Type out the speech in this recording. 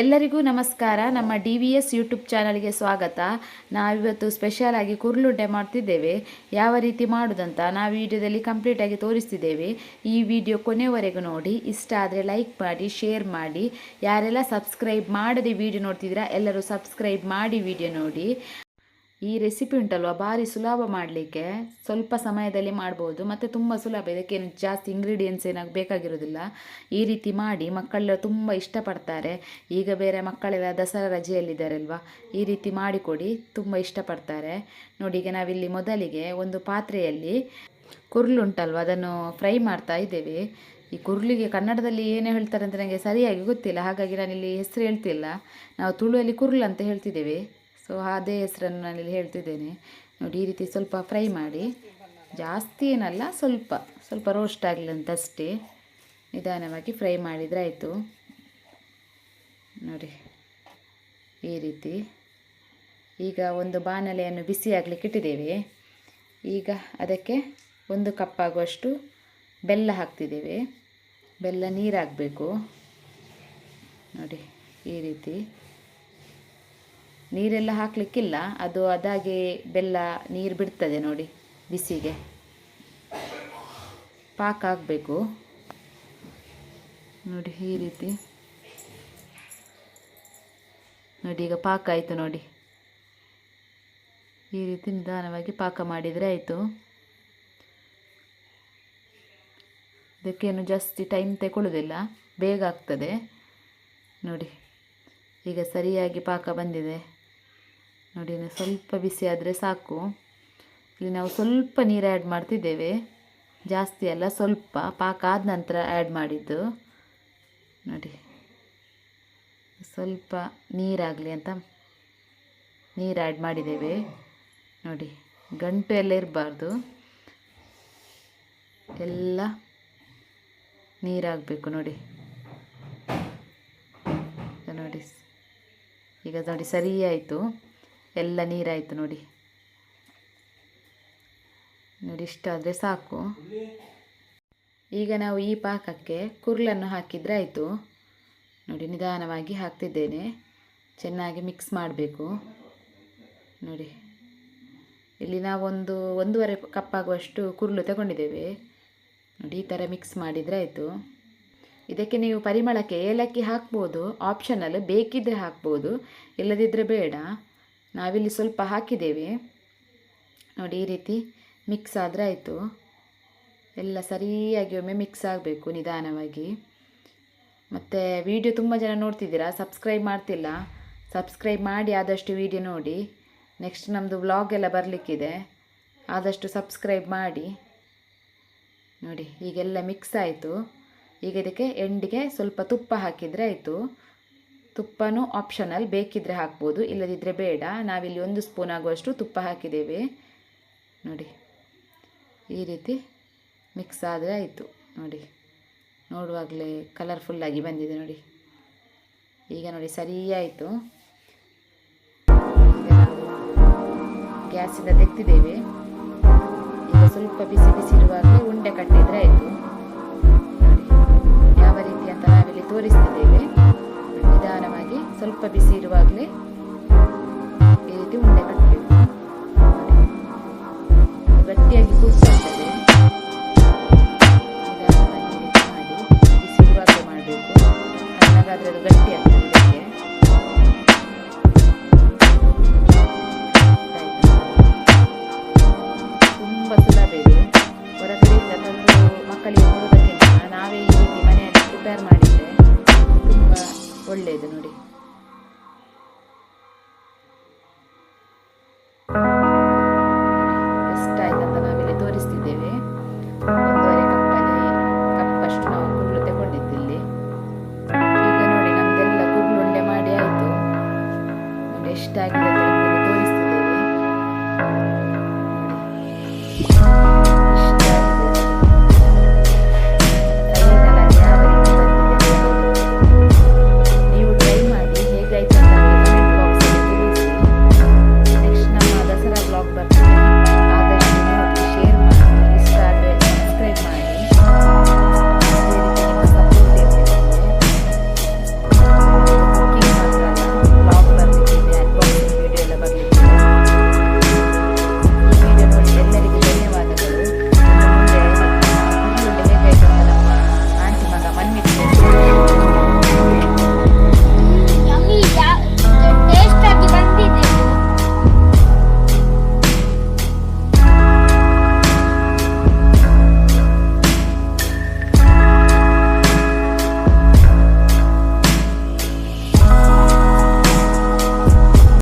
ಎಲ್ಲರಿಗೂ ನಮಸ್ಕಾರ. ನಮ್ಮ ಡಿ ವಿ ಎಸ್ ಯೂಟ್ಯೂಬ್ ಚಾನಲ್ಗೆ ಸ್ವಾಗತ. ನಾವಿವತ್ತು ಸ್ಪೆಷಲ್ ಆಗಿ ಕುರ್ಲುಂಡೆ ಮಾಡ್ತಿದ್ದೇವೆ. ಯಾವ ರೀತಿ ಮಾಡೋದಂತ ನಾವು ವಿಡಿಯೋದಲ್ಲಿ ಕಂಪ್ಲೀಟ್ ಆಗಿ ತೋರಿಸ್ತಿದ್ದೇವೆ. ಈ ವಿಡಿಯೋ ಕೊನೆವರೆಗೂ ನೋಡಿ. ಇಷ್ಟ ಆದರೆ ಲೈಕ್ ಮಾಡಿ ಶೇರ್ ಮಾಡಿ. ಯಾರೆಲ್ಲ ಸಬ್ಸ್ಕ್ರೈಬ್ ಮಾಡದೆ ವಿಡಿಯೋ ನೋಡ್ತಿದ್ದೀರಾ, ಎಲ್ಲರೂ ಸಬ್ಸ್ಕ್ರೈಬ್ ಮಾಡಿ ವಿಡಿಯೋ ನೋಡಿ. ಈ ರೆಸಿಪಿ ಉಂಟಲ್ವ? ಭಾರಿ ಸುಲಭ ಮಾಡಲಿಕ್ಕೆ. ಸ್ವಲ್ಪ ಸಮಯದಲ್ಲಿ ಮಾಡ್ಬೋದು. ಮತ್ತು ತುಂಬ ಸುಲಭ. ಇದಕ್ಕೇನು ಜಾಸ್ತಿ ಇಂಗ್ರೀಡಿಯೆಂಟ್ಸ್ ಏನಾಗಿ ಬೇಕಾಗಿರೋದಿಲ್ಲ. ಈ ರೀತಿ ಮಾಡಿ ಮಕ್ಕಳೆಲ್ಲ ತುಂಬ ಇಷ್ಟಪಡ್ತಾರೆ. ಈಗ ಬೇರೆ ಮಕ್ಕಳೆಲ್ಲ ದಸರಾ ರಜೆಯಲ್ಲಿದ್ದಾರಲ್ವ? ಈ ರೀತಿ ಮಾಡಿಕೊಡಿ. ತುಂಬ ಇಷ್ಟಪಡ್ತಾರೆ. ನೋಡಿ, ಈಗ ನಾವಿಲ್ಲಿ ಮೊದಲಿಗೆ ಒಂದು ಪಾತ್ರೆಯಲ್ಲಿ ಕುರುಳುಂಟಲ್ವ ಅದನ್ನು ಫ್ರೈ ಮಾಡ್ತಾ ಇದ್ದೇವೆ. ಈ ಕುರುಳಿಗೆ ಕನ್ನಡದಲ್ಲಿ ಏನು ಹೇಳ್ತಾರೆ ಅಂತ ನನಗೆ ಸರಿಯಾಗಿ ಗೊತ್ತಿಲ್ಲ. ಹಾಗಾಗಿ ನಾನಿಲ್ಲಿ ಹೆಸರು ಹೇಳ್ತಿಲ್ಲ. ನಾವು ತುಳುವಲ್ಲಿ ಕುರುಳು ಅಂತ ಹೇಳ್ತಿದ್ದೇವೆ. ಸೊ ಅದೇ ಹೆಸರನ್ನು ನಾನಿಲ್ಲಿ ಹೇಳ್ತಿದ್ದೇನೆ. ನೋಡಿ, ಈ ರೀತಿ ಸ್ವಲ್ಪ ಫ್ರೈ ಮಾಡಿ. ಜಾಸ್ತಿ ಏನಲ್ಲ, ಸ್ವಲ್ಪ ಸ್ವಲ್ಪ ರೋಸ್ಟ್ ಆಗಲಿ ಅಂತ ಅಷ್ಟೇ ನಿಧಾನವಾಗಿ ಫ್ರೈ ಮಾಡಿದರೆ ಆಯಿತು. ನೋಡಿ, ಈ ರೀತಿ. ಈಗ ಒಂದು ಬಾಣಲೆಯನ್ನು ಬಿಸಿ ಆಗಲಿಕ್ಕೆ ಇಟ್ಟಿದ್ದೇವೆ. ಈಗ ಅದಕ್ಕೆ ಒಂದು ಕಪ್ಪಾಗುವಷ್ಟು ಬೆಲ್ಲ ಹಾಕ್ತಿದ್ದೇವೆ. ಬೆಲ್ಲ ನೀರಾಗಬೇಕು. ನೋಡಿ, ಈ ರೀತಿ. ನೀರೆಲ್ಲ ಹಾಕಲಿಕ್ಕಿಲ್ಲ, ಅದು ಅದಾಗೆ ಬೆಲ್ಲ ನೀರು ಬಿಡ್ತದೆ ನೋಡಿ ಬಿಸಿಗೆ. ಪಾಕ ಆಗಬೇಕು. ನೋಡಿ ಈ ರೀತಿ. ನೋಡಿ ಈಗ ಪಾಕ ಆಯಿತು ನೋಡಿ. ಈ ರೀತಿ ನಿಧಾನವಾಗಿ ಪಾಕ ಮಾಡಿದರೆ ಆಯಿತು. ಇದಕ್ಕೇನು ಜಾಸ್ತಿ ಟೈಮ್ ತಗೊಳ್ಳೋದಿಲ್ಲ ಬೇಗ ಆಗ್ತದೆ. ನೋಡಿ, ಈಗ ಸರಿಯಾಗಿ ಪಾಕ ಬಂದಿದೆ. ನೋಡಿ ಸ್ವಲ್ಪ ಬಿಸಿ ಆದರೆ ಸಾಕು. ಇಲ್ಲಿ ನಾವು ಸ್ವಲ್ಪ ನೀರು ಆ್ಯಡ್ ಮಾಡ್ತಿದ್ದೇವೆ. ಜಾಸ್ತಿ ಅಲ್ಲ, ಸ್ವಲ್ಪ ಪಾಕ ಆದ ನಂತರ ಆ್ಯಡ್ ಮಾಡಿದ್ದು. ನೋಡಿ, ಸ್ವಲ್ಪ ನೀರಾಗಲಿ ಅಂತ ನೀರು ಆ್ಯಡ್ ಮಾಡಿದ್ದೇವೆ. ನೋಡಿ, ಗಂಟು ಎಲ್ಲ ಇರಬಾರ್ದು. ಎಲ್ಲ ನೀರಾಗಬೇಕು ನೋಡಿ. ನೋಡಿ, ಈಗ ನೋಡಿ, ಸರಿ ಆಯಿತು. ಎಲ್ಲ ನೀರಾಯಿತು ನೋಡಿ. ನೋಡಿ ಇಷ್ಟಾದರೆ ಸಾಕು. ಈಗ ನಾವು ಈ ಪಾಕಕ್ಕೆ ಕುರ್ಲನ್ನು ಹಾಕಿದರೆ ಆಯಿತು. ನೋಡಿ, ನಿಧಾನವಾಗಿ ಹಾಕ್ತಿದ್ದೇನೆ. ಚೆನ್ನಾಗಿ ಮಿಕ್ಸ್ ಮಾಡಬೇಕು. ನೋಡಿ, ಇಲ್ಲಿ ನಾವೊಂದು ಒಂದೂವರೆ ಕಪ್ ಆಗುವಷ್ಟು ಕುರ್ಲು ತಗೊಂಡಿದ್ದೇವೆ. ನೋಡಿ, ಈ ಥರ ಮಿಕ್ಸ್ ಮಾಡಿದರೆ ಆಯಿತು. ಇದಕ್ಕೆ ನೀವು ಪರಿಮಳಕ್ಕೆ ಏಲಕ್ಕಿ ಹಾಕ್ಬೋದು. ಆಪ್ಷನಲ್ ಬೇಕಿದ್ದರೆ ಹಾಕ್ಬೋದು. ಇಲ್ಲದಿದ್ದರೆ ಬೇಡ. ನಾವಿಲ್ಲಿ ಸ್ವಲ್ಪ ಹಾಕಿದ್ದೇವೆ. ನೋಡಿ, ಈ ರೀತಿ ಮಿಕ್ಸ್ ಆದರೆ ಆಯಿತು. ಎಲ್ಲ ಸರಿಯಾಗಿ ಒಮ್ಮೆ ಮಿಕ್ಸ್ ಆಗಬೇಕು ನಿಧಾನವಾಗಿ. ಮತ್ತು ವಿಡಿಯೋ ತುಂಬ ಜನ ನೋಡ್ತಿದ್ದೀರಾ? ಸಬ್ಸ್ಕ್ರೈಬ್ ಮಾಡ್ತಿಲ್ಲ. ಸಬ್ಸ್ಕ್ರೈಬ್ ಮಾಡಿ ಆದಷ್ಟು ವಿಡಿಯೋ ನೋಡಿ. ನೆಕ್ಸ್ಟ್ ನಮ್ಮದು ವ್ಲಾಗ್ ಎಲ್ಲ ಬರಲಿಕ್ಕಿದೆ. ಆದಷ್ಟು ಸಬ್ಸ್ಕ್ರೈಬ್ ಮಾಡಿ. ನೋಡಿ, ಈಗೆಲ್ಲ ಮಿಕ್ಸ್ ಆಯಿತು. ಈಗ ಇದಕ್ಕೆ ಎಂಡಿಗೆ ಸ್ವಲ್ಪ ತುಪ್ಪ ಹಾಕಿದರೆ ಆಯಿತು. ತುಪ್ಪನೂ ಆಪ್ಷನಲ್ ಬೇಕಿದ್ದರೆ ಹಾಕ್ಬೋದು ಇಲ್ಲದಿದ್ದರೆ ಬೇಡ. ನಾವಿಲ್ಲಿ ಒಂದು ಸ್ಪೂನ್ ಆಗುವಷ್ಟು ತುಪ್ಪ ಹಾಕಿದ್ದೇವೆ. ನೋಡಿ, ಈ ರೀತಿ ಮಿಕ್ಸ್ ಆದರೆ ಆಯಿತು. ನೋಡಿ, ನೋಡುವಾಗಲೇ ಕಲರ್ಫುಲ್ಲಾಗಿ ಬಂದಿದೆ ನೋಡಿ. ಈಗ ನೋಡಿ, ಸರಿ ಆಯಿತು. ಗ್ಯಾಸಿಂದ ತೆಗ್ತಿದ್ದೇವೆ ಈಗ ಸ್ವಲ್ಪ ಬಿಸಿ ಬಿಸಿ ಇರುವಾಗಲೇ ಉಂಡೆ ಕಟ್ಟಿದರೆ ಆಯಿತು. ನೋಡಿ, ಯಾವ ರೀತಿ ಅಂತ ನಾವಿಲ್ಲಿ ತೋರಿಸ್ತಿದ್ದೇವೆ. ಸ್ವಲ್ಪ ಬಿಸಿ ಇರುವಾಗಲೇ ಈ ರೀತಿ ಉಂಡೆ ಕಟ್ಟಬೇಕು ಗಟ್ಟಿಯಾಗಿ ಕೂತ್ಕೊಳ್ತದೆ ಮಾಡಬೇಕು. ಸಣ್ಣಗಾದರೆ ಅದು ಗಟ್ಟಿ ಆಗ್ತದೆ ಇದಕ್ಕೆ ತುಂಬ ಸುಲಭ ಇದು. ಮಕ್ಕಳಿಗೆ ಕೊಡೋದಕ್ಕಿಂತ ನಾವೇ ಈ ರೀತಿ ಮನೆಯಲ್ಲಿ ಪ್ರಿಪೇರ್ ಮಾಡಿದರೆ ತುಂಬ ಒಳ್ಳೆಯದು ನೋಡಿ. diagnosis.